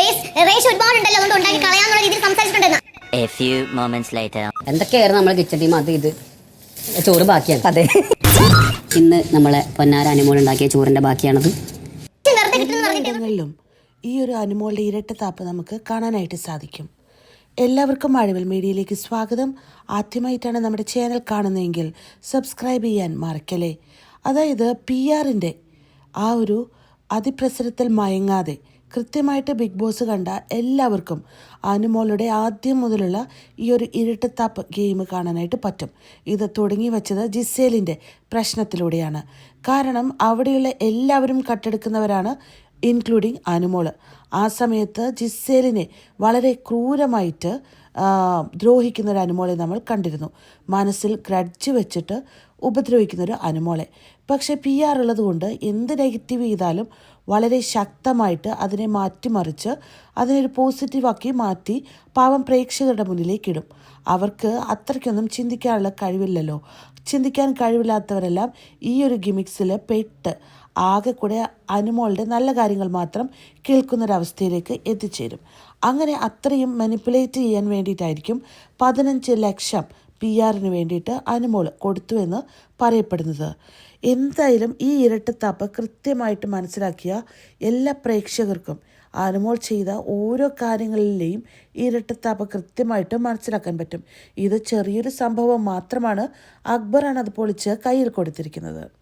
Base raise ഒരുപാടുണ്ടല്ലോ. അതുകൊണ്ട് ഉണ്ടാക്കി കളയാന്നുള്ള രീതിയിൽ സംസാരിച്ചിട്ടുണ്ടെന്ന്. A few moments later. എന്തൊക്കെയായിരുന്നു നമ്മളെ കിച്ചൺ ടീം? അത് ഇത്. ചോറ് ബാക്കിയാണ്. അതെ. ഇന്ന് നമ്മളെ പൊന്നാര അനുമോൾ ഉണ്ടാക്കിയ ചോറിന്റെ ബാക്കിയാണത്. വെറുതെ കിട്ടുന്ന പറഞ്ഞിട്ട് ഇടങ്ങളിലും ഈ ഒരു അനുമോളുടെ ഇരട്ടത്താപ്പ് നമുക്ക് കാണാനായിട്ട് സാധിക്കും. എല്ലാവർക്കും മഴവിൽ മീഡിയയിലേക്ക് സ്വാഗതം. ആദ്യമായിട്ടാണ് നമ്മുടെ ചാനൽ കാണുന്നതെങ്കിൽ സബ്സ്ക്രൈബ് ചെയ്യാൻ മറക്കല്ലേ? അതായത് പി ആറിന്റെ ആ ഒരു അതിപ്രസരത്തിൽ മയങ്ങാതെ കൃത്യമായിട്ട് ബിഗ് ബോസ് കണ്ട എല്ലാവർക്കും അനുമോളുടെ ആദ്യം മുതലുള്ള ഈ ഒരു ഇരട്ടത്താപ്പ് ഗെയിം കാണാനായിട്ട് പറ്റും. ഇത് തുടങ്ങി വെച്ചത് ജിസേലിന്റെ പ്രശ്നത്തിലൂടെയാണ്. കാരണം അവിടെയുള്ള എല്ലാവരും കട്ടെടുക്കുന്നവരാണ് ഇൻക്ലൂഡിങ് അനുമോൾ. ആ സമയത്ത് ജിസേലിനെ വളരെ ക്രൂരമായിട്ട് ദ്രോഹിക്കുന്ന ഒരു അനുമോളെ നമ്മൾ കണ്ടിരുന്നു. മനസ്സിൽ ഗ്രഡ്ജ് വെച്ചിട്ട് ഉപദ്രവിക്കുന്ന ഒരു അനുമോളെ. പക്ഷേ പി ആർ ഉള്ളത് കൊണ്ട് എന്ത് നെഗറ്റീവ് ചെയ്താലും വളരെ ശക്തമായിട്ട് അതിനെ മാറ്റിമറിച്ച് അതിനൊരു പോസിറ്റീവാക്കി മാറ്റി പാവം പ്രേക്ഷകരുടെ മുന്നിലേക്ക് ഇടും. അവർക്ക് അത്രയ്ക്കൊന്നും ചിന്തിക്കാനുള്ള കഴിവില്ലല്ലോ. ചിന്തിക്കാൻ കഴിവില്ലാത്തവരെല്ലാം ഈ ഒരു ഗിമിക്സിൽ പെട്ട് ആകെ കൂടെ അനുമോളുടെ നല്ല കാര്യങ്ങൾ മാത്രം കേൾക്കുന്നൊരവസ്ഥയിലേക്ക് എത്തിച്ചേരും. അങ്ങനെ അത്രയും മെനിപ്പുലേറ്റ് ചെയ്യാൻ വേണ്ടിയിട്ടായിരിക്കും പതിനഞ്ച് ലക്ഷം പി ആറിന് വേണ്ടിയിട്ട് അനുമോൾ കൊടുത്തുവെന്ന് പറയപ്പെടുന്നത്. എന്തായാലും ഈ ഇരട്ടത്താപ്പ് കൃത്യമായിട്ട് മനസ്സിലാക്കിയ എല്ലാ പ്രേക്ഷകർക്കും അനുമോൾ ചെയ്ത ഓരോ കാര്യങ്ങളിലെയും ഇരട്ടത്താപ്പ് കൃത്യമായിട്ട് മനസ്സിലാക്കാൻ പറ്റും. ഇത് ചെറിയൊരു സംഭവം മാത്രമാണ്. അക്ബറാണ് അത് പൊളിച്ച് കയ്യിൽ കൊടുത്തിരിക്കുന്നത്.